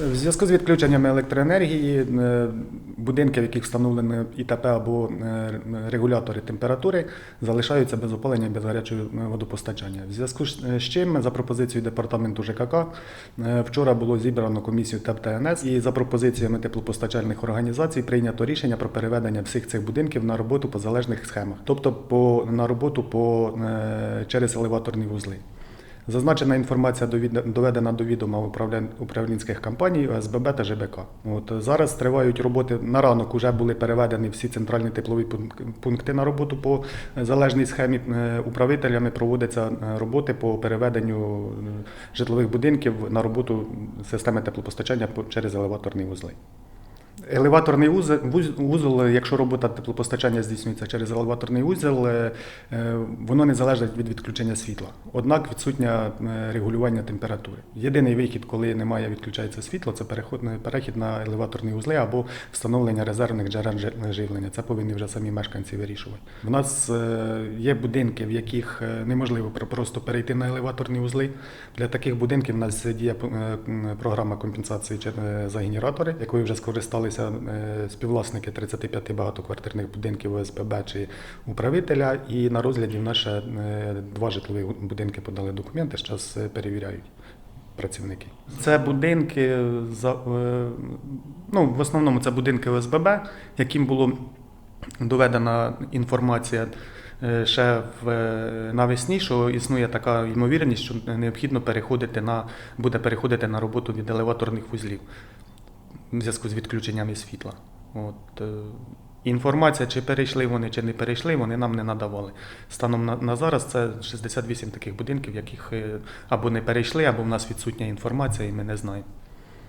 В зв'язку з відключеннями електроенергії е, будинки, в яких встановлено ІТП або е, регулятори температури, залишаються без опалення без гарячого е, водопостачання. В зв'язку з чим, за пропозицією департаменту ЖКК, вчора було зібрано комісію ТЕП ТНС і за пропозиціями теплопостачальних організацій прийнято рішення про переведення всіх цих будинків на роботу по залежних схемах, тобто по, на роботу по, через елеваторні вузли. Зазначена інформація доведена до відома управлінських компаній ОСББ та ЖБК. От зараз тривають роботи на ранок. Уже були переведені всі центральні теплові пункти на роботу по залежній схемі. Е, Управителями проводяться е, роботи по переведенню е, житлових будинків на роботу системи теплопостачання через елеваторні вузли. Елеваторний вузол, якщо робота теплопостачання здійснюється через елеваторний узел, е, е, воно не залежить від відключення світла. Однак відсутнє е, регулювання температури. Єдиний вихід, коли немає відключається світло, це переход, перехід на елеваторні узли або встановлення резервних джерел живлення. Це повинні вже самі мешканці вирішувати. У нас е, є будинки, в яких е, неможливо просто перейти на елеваторні узли. Для таких будинків у нас діє е, програма компенсації е, за генератори, якою вже скористалися е, співвласники 35 багатоквартирних будинків ОСББ чи управителя. І на розгляді в нас ще е, два житлові будинки подали документи, зараз перевіряють. Працівники. Це будинки за е, ну, в основному це будинки ОСББ, яким було доведена інформація е, ще в, е, навесні, що існує така ймовірність, що необхідно переходити на буде переходити на роботу від елеваторних вузлів в зв'язку з відключеннями світла. От, е, інформація, чи перейшли вони, чи не перейшли, вони нам не надавали. Станом на, на зараз це 68 таких будинків, яких е, або не перейшли, або в нас відсутня інформація, і ми не знаємо.